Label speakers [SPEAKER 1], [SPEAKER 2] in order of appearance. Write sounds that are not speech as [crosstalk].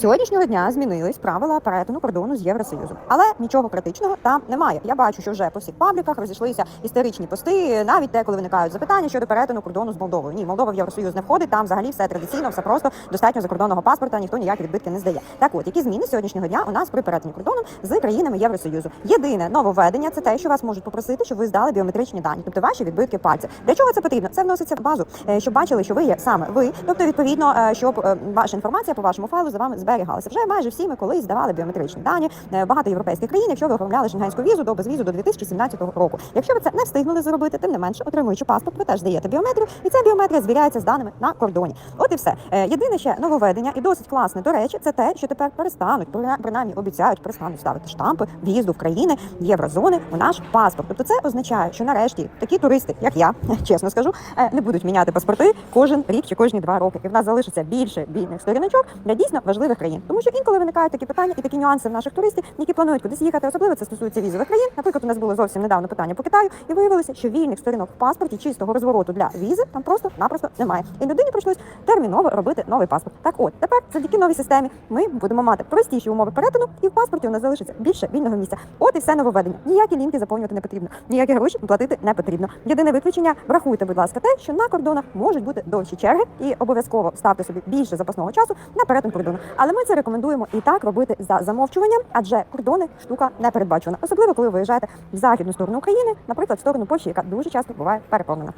[SPEAKER 1] сьогоднішнього дня змінились правила перетину кордону з Євросоюзом, але нічого критичного там немає. Я бачу, що вже по всіх пабліках розійшлися істеричні пости, навіть те, коли виникають запитання щодо перетину кордону з Молдовою. Ні, Молдова в Євросоюз не входить. Там взагалі все традиційно, все просто достатньо закордонного паспорта. Ніхто ніякі відбитки не здає. Так, от які зміни сьогоднішнього дня у нас при перетині кордону з країнами Євросоюзу. Єдине нововведення це те, що вас можуть попросити, щоб ви здали біометричні дані, тобто ваші відбитки пальців. Для чого це потрібно? Це вноситься в базу, е, щоб бачили, що ви є саме ви. Тобто, відповідно, е, щоб е, ваша інформація по вашому файлу за вами зберігалася. Вже майже всі ми колись здавали біометричні дані. Е, Багато європейських країн, якщо ви оформляли шенгенську візу до безвізу до 2017 року. Якщо ви це не встигнули зробити, тим не менше, отримуючи паспорт, ви теж здаєте біометрію, і ця біометрія звіряється з даними на кордоні. От і все. Е, Єдине ще нововведення, і досить класне, до речі, це те, що тепер перестануть, принаймні обіцяють, перестануть ставити штампи в'їзду в країни єврозони у наш паспорт. Тобто це означає, що нарешті такі туристи, як я, [laughs] чесно скажу, е, не будуть міняти паспорти кожен рік чи кожні два роки. І в нас залишиться більше бідних сторіночок для дійсно важливих країн. Тому що інколи виникають такі питання і такі нюанси в наших туристів, які планують кудись їхати. Особливо це стосується візових країн. Наприклад, у нас було зовсім недавно питання по Китаю, і виявилося, що вільних сторінок в паспорті чистого розвороту для візи там просто-напросто немає. І людині прийшлось терміново робити новий паспорт. Так от тепер завдяки новій системі ми будемо мати простіші умови перетину, і в паспорті у нас залишиться більше вільного місця. От і все нововведення. Ніякі лінки заповнювати не потрібно, ніякі гроші платити не потрібно. Єдине виключення врахуйте, будь ласка, те, що на кордонах можуть бути довші черги, і обов'язково ставте собі більше запасного часу на перетин кордону. Але ми це рекомендуємо і так робити за замовчуванням, адже кордони штука не передбачена, особливо коли виїжджаєте в західну сторону України, наприклад, в сторону Польщі, яка дуже часто буває переповнена.